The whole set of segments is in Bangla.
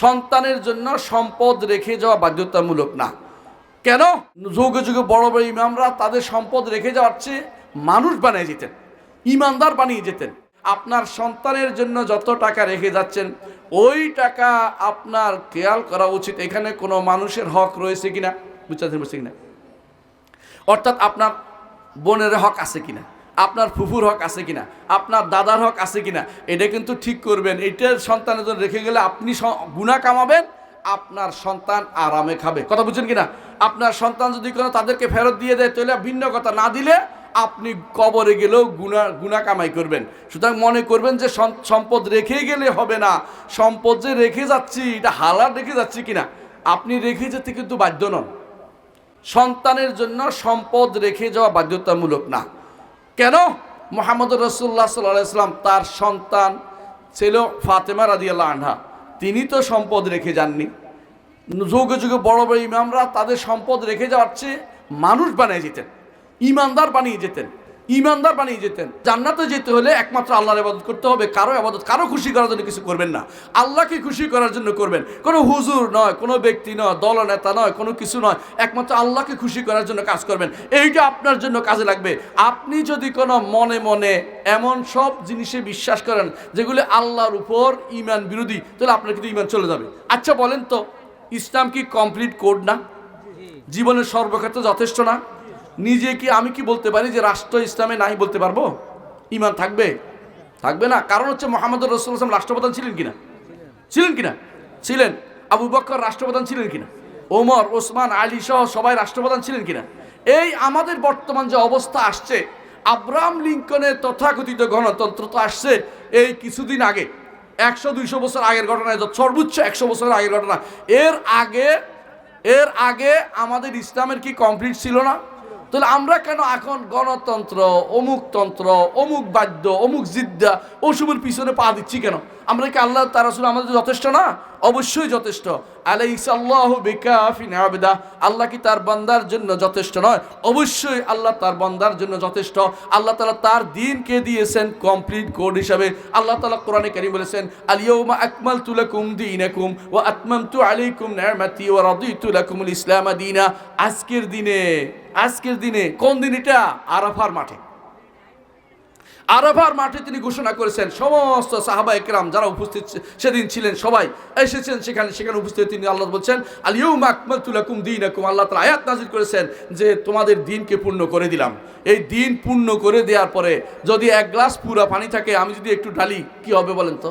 সন্তানের জন্য সম্পদ রেখে যাওয়া বাধ্যতামূলক না। কেন? যুগে যুগে বড় বড় ইমামরা তাদের সম্পদ রেখে যাওয়ার চেয়ে মানুষ বানিয়ে যেতেন, ইমানদার বানিয়ে যেতেন। আপনার সন্তানের জন্য যত টাকা রেখে যাচ্ছেন, ওই টাকা আপনার খেয়াল করা উচিত এখানে কোনো মানুষের হক রয়েছে কিনা, বুঝতে পারছেন কিনা? অর্থাৎ আপনার বোনের হক আছে কিনা? আপনার ফুফুর হক আছে কিনা? আপনার দাদার হক আছে কিনা? এটা কিন্তু ঠিক করবেন। এটার সন্তানের জন্য রেখে গেলে আপনি গুণা কামাবেন, আপনার সন্তান আরামে খাবে। কথা বুঝছেন কিনা? আপনার সন্তান যদি কোনো তাদেরকে ফেরত দিয়ে দেয়, তাহলে ভিন্ন কথা। না দিলে আপনি কবরে গেলেও গুণা গুণা কামাই করবেন। সুতরাং মনে করবেন যে সম- সম্পদ রেখে গেলে হবে না। সম্পদ যে রেখে যাচ্ছি, এটা হালাল রেখে যাচ্ছি কিনা? আপনি রেখে যেতে কিন্তু বাধ্য নন। সন্তানের জন্য সম্পদ রেখে যাওয়া বাধ্যতামূলক না। কেন? মোহাম্মদ রসুল্লাহ সাল্লাম তার সন্তান ছিল ফাতেমা রাদিয়াল্লাহ আনহা। তিনি তো সম্পদ রেখে যাননি। যুগে যুগে বড় বড় ইমামরা তাদের সম্পদ রেখে যাওয়ার চেয়ে মানুষ বানিয়ে যেতেন ইমানদার বানিয়ে যেতেন ইমানদার বানিয়ে যেতেন। জান্নাতে যেতে হলে একমাত্র আল্লাহর আবাদত করতে হবে, কারও আবাদত কারও খুশি করার জন্য কিছু করবেন না। আল্লাহকে খুশি করার জন্য করবেন। কোনো হুজুর নয়, কোনো ব্যক্তি নয় দলনেতা নয়, কোনো কিছু নয়, একমাত্র আল্লাহকে খুশি করার জন্য কাজ করবেন। এইটা আপনার জন্য কাজে লাগবে। আপনি যদি কোনো মনে মনে এমন সব জিনিসে বিশ্বাস করেন, যেগুলি আল্লাহর উপর ইমান বিরোধী, তাহলে আপনার কিন্তু ইমান চলে যাবে। আচ্ছা বলেন তো, ইসলাম কি কমপ্লিট কোড না? জীবনের সর্বক্ষেত্রে যথেষ্ট না? নিজে কি আমি কি বলতে পারি যে রাষ্ট্র ইসলামে নাই বলতে পারব? ইমান থাকবে? থাকবে না। কারণ হচ্ছে মোহাম্মদ রসুল ইসলাম রাষ্ট্রপ্রধান ছিলেন কিনা? ছিলেন কিনা? ছিলেন। আবু বক্কর রাষ্ট্রপ্রধান ছিলেন কিনা? ওমর, ওসমান, আলী সহ সবাই রাষ্ট্রপ্রধান ছিলেন কিনা? এই আমাদের বর্তমান যে অবস্থা আসছে, আব্রাহাম লিঙ্কনের তথাকথিত গণতন্ত্র তো আসছে এই কিছুদিন আগে। একশো দুইশো বছর আগের ঘটনা সর্বোচ্চ একশো বছরের আগের ঘটনা। এর আগে এর আগে আমাদের ইসলামের কি কমপ্লিট ছিল না? তাহলে আমরা কেন এখন গণতন্ত্র, অমুক তন্ত্র, অমুক বাদ্য, অমুক জিদ্দা ওসবের পিছনে পা দিচ্ছি কেন? আমরা কি আল্লাহ, তারা শুধু আমাদের যথেষ্ট না? অবশ্যই যথেষ্ট। আল্লাহ কি তার বান্দার জন্য যথেষ্ট নয়? অবশ্যই আল্লাহ তার বান্দার জন্য যথেষ্ট। আল্লাহ তালা তার দিনকে দিয়েছেন কমপ্লিট কোড হিসাবে। আল্লাহ তালা কোরআনে কারিম বলেছেন আলিয়মা আকমাল তুলাকুম দিনাকুম ও আতমাম তু আলাইকুম নিয়ামাতি ও রাদিতু লাকুমুল ইসলাম দিনা। আজকের দিনে আজকের দিনে কোন দিন এটা? আরাফার মাঠে। আরাফার মাঠে তিনি ঘোষণা করেছেন, সমস্ত সাহাবা একরাম যারা উপস্থিত সেদিন ছিলেন, সবাই এসেছেন সেখানে সেখানে উপস্থিত তিনি আল্লাহ বলছেন আলিউম আকমাল তুলাকুম দিন আকুম আল্লাহ তালা আয়াত নাজির করেছেন যে তোমাদের দিনকে পূর্ণ করে দিলাম। এই দিন পূর্ণ করে দেওয়ার পরে যদি এক গ্লাস পুরা পানি থাকে, আমি যদি একটু ঢালি, কি হবে বলেন তো?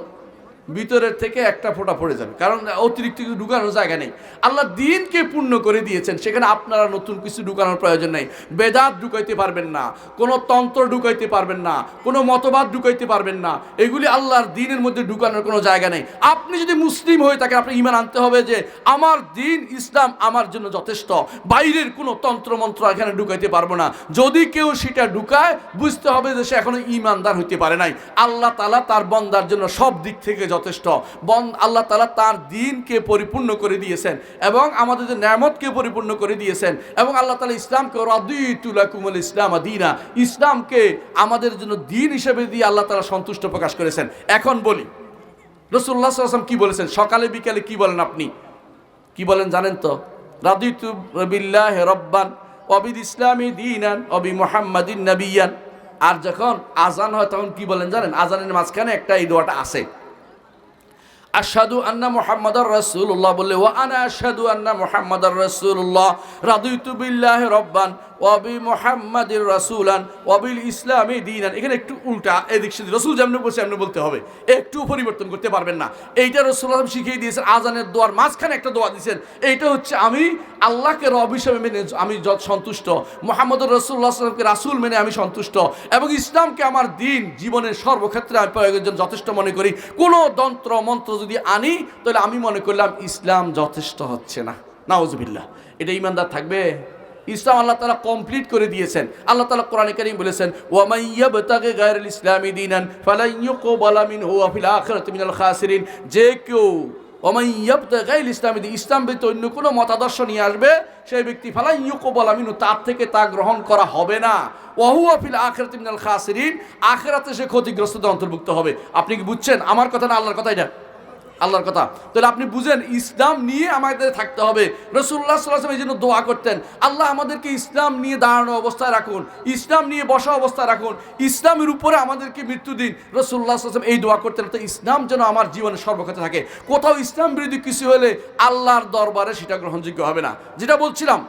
ভিতরের থেকে একটা ফোঁটা পড়ে যাবে। কারণ অতিরিক্ত কিছু ঢুকানোর জায়গা নেই। আল্লাহ দিনকে পূর্ণ করে দিয়েছেন। সেখানে আপনারা নতুন কিছু ঢুকানোর প্রয়োজন নেই। বেদাত ঢুকাইতে পারবেন না। কোনো তন্ত্র ঢুকাইতে পারবেন না। কোনো মতবাদ ঢুকাইতে পারবেন না। এগুলি আল্লাহর দিনের মধ্যে ঢুকানোর কোনো জায়গা নেই। আপনি যদি মুসলিম হয়ে থাকেন আপনি ইমান আনতে হবে যে, আমার দিন ইসলাম আমার জন্য যথেষ্ট। বাইরের কোনো তন্ত্রমন্ত্র এখানে ঢুকাইতে পারব না। যদি কেউ সেটা ঢুকায়, বুঝতে হবে যে সে এখনও ইমানদার হইতে পারে নাই। আল্লাহ তালা তার বন্দার জন্য সব দিক থেকে যথেষ্ট। বন আল্লাহ তালা তার দিনকে পরিপূর্ণ করে দিয়েছেন এবং আমাদের যে ন্যামতকে পরিপূর্ণ করে দিয়েছেন এবং আল্লাহ তালা ইসলামকে রদিতুলাকুমুল ইসলাম দিনা, ইসলামকে আমাদের জন্য দিন হিসেবে দিয়ে আল্লাহ তালা সন্তুষ্ট প্রকাশ করেছেন। এখন বলি রসুল্লাহ আসলাম কি বলেছেন? সকালে, বিকালে কি বলেন আপনি? কি বলেন জানেন তো? রাদিতু বিল্লাহ রব্বান অবিদ ইসলামী দিনান অবি মোহাম্মদিন নবিয়ান। আর যখন আজান হয় তখন কি বলেন জানেন? আজানের মাঝখানে একটা এই দোয়াটা আছে। আশহাদু আন্না মুহাম্মাদার রাসূলুল্লাহ বললে ও আনা আশহাদু আন্না মুহাম্মাদার রাসূলুল্লাহ রাদিতু বিল্লাহ রাব্বান। ওয়া বি মুহাম্মাদির রাসূলান ওয়া বিল ইসলামি দীনান। এখানে একটু উল্টা, এদিক সেদিক। রাসূল যেমন বলছে এমনি বলতে হবে। একটু পরিবর্তন করতে পারবেন না। এইটা রসুল রাসূলুল্লাহ শিখিয়ে দিয়েছেন, আজানের দোয়ার মাঝখানে একটা দোয়া দিয়েছেন। এইটা হচ্ছে, আমি আল্লাহকে রব হিসেবে মেনে আমি যত সন্তুষ্ট। মোহাম্মদ রসুল্লাহ সাল্লামকে রাসূল মেনে আমি সন্তুষ্ট। এবং ইসলামকে আমার দিন, জীবনের সর্বক্ষেত্রে আমি প্রয়োগের জন্য যথেষ্ট মনে করি। কোনো তন্ত্র মন্ত্র যদি আনি, তাহলে আমি মনে করলাম ইসলাম যথেষ্ট হচ্ছে না। নাউজবিল্লাহ। এটা ইমানদার থাকবে? ইসলাম আল্লাহ তালা কমপ্লিট করে দিয়েছেন। আল্লাহ তালা কোরআনে কারিম বলেছেন ওয়ামাইয়াবতাগে গায়রুল ইসলামি দিনান ফালাইয়ুকবালা মিনহু ওয়া ফিল আখিরাতি মিনাল খাসিরিন। যে কেউ ওমাইয়াবতাগাইল ইসলামী ইসলাম ব্যতীত অন্য কোনো মতাদর্শ নিয়ে আসবে, সেই ব্যক্তি ফালাইয়ুকবালা মিনহু, তার থেকে তা গ্রহণ করা হবে না। ওয়াহুয়া ফিল আখিরাতি খাসিরিন, আখিরাতে সে ক্ষতিগ্রস্তদের অন্তর্ভুক্ত হবে। আপনি কি বুঝছেন? আমার কথা না আল্লাহর কথা এটা? আল্লাহর কথা। তাহলে আপনি বুঝেন, ইসলাম নিয়ে আমাদের থাকতে হবে। রসুল্লাহ সাল্লাম এই জন্য দোয়া করতেন, আল্লাহ আমাদেরকে ইসলাম নিয়ে দাঁড়ানো অবস্থায় রাখুন, ইসলাম নিয়ে বসা অবস্থায় রাখুন, ইসলামের উপরে আমাদেরকে মৃত্যু দিন। রসুল্লাহ সাল্লাম এই দোয়া করতেন, তো ইসলাম যেন আমার জীবনে সর্বক্ষেত্রে থাকে। কোথাও ইসলাম বিরোধী কিছু হলে আল্লাহর দরবারে সেটা গ্রহণযোগ্য হবে না। যেটা বলছিলাম